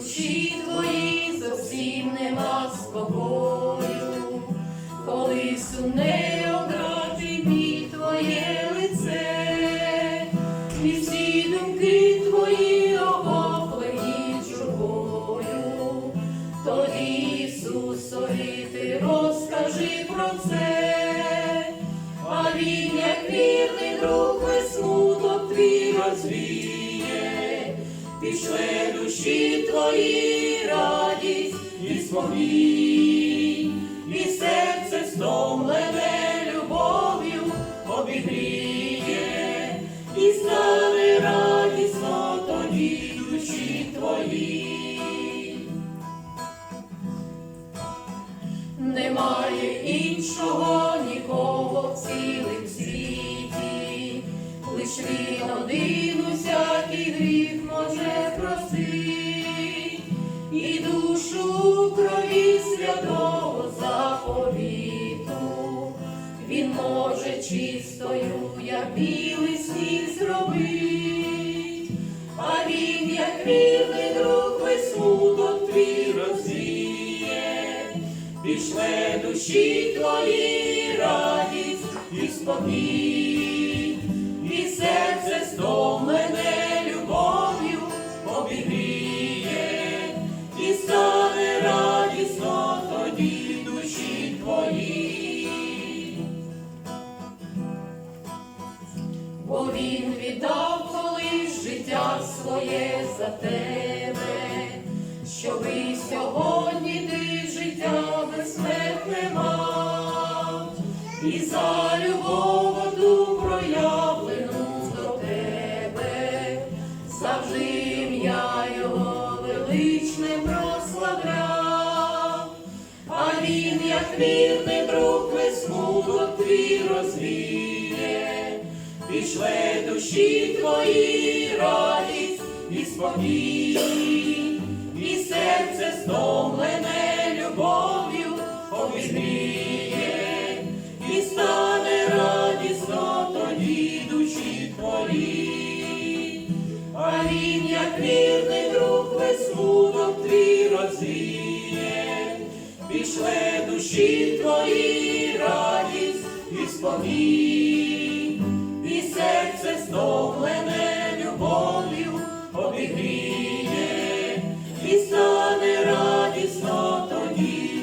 душі твої зовсім нема спокою, коли сумне обрати бій твоє лице, і всі думки твої охоплені журбою, тоді Ісусові ти розкажи про це, а він, як вірний друг, весь смуток твій розвіє, пішле душі твої радість і спокій, і серце стомлене любов'ю обігріє, і стане радісно тоді душі твої. Один усякий гріх може простить, і душу крові святого заповіту, він може чистою, як білий сніг зробить, а він, як вірний друг, весь смуток твій розвіє, пішле душі твої радість і спокій, віддав колись життя своє за тебе, щоби сьогодні ти життя безсмертне мав, і за любов одну проявлену до тебе, завжди ім'я його величне прославляв. А він, як вірний друг, смуток твій розвіє, пішле душі твої радість і спокій, і серце стомлене любов'ю обігріє, і стане радісно тоді душі твої. А він, як вірний друг, весь смуток твій розвіє, пішле душі твої радість обігріє, і стане радісно тоді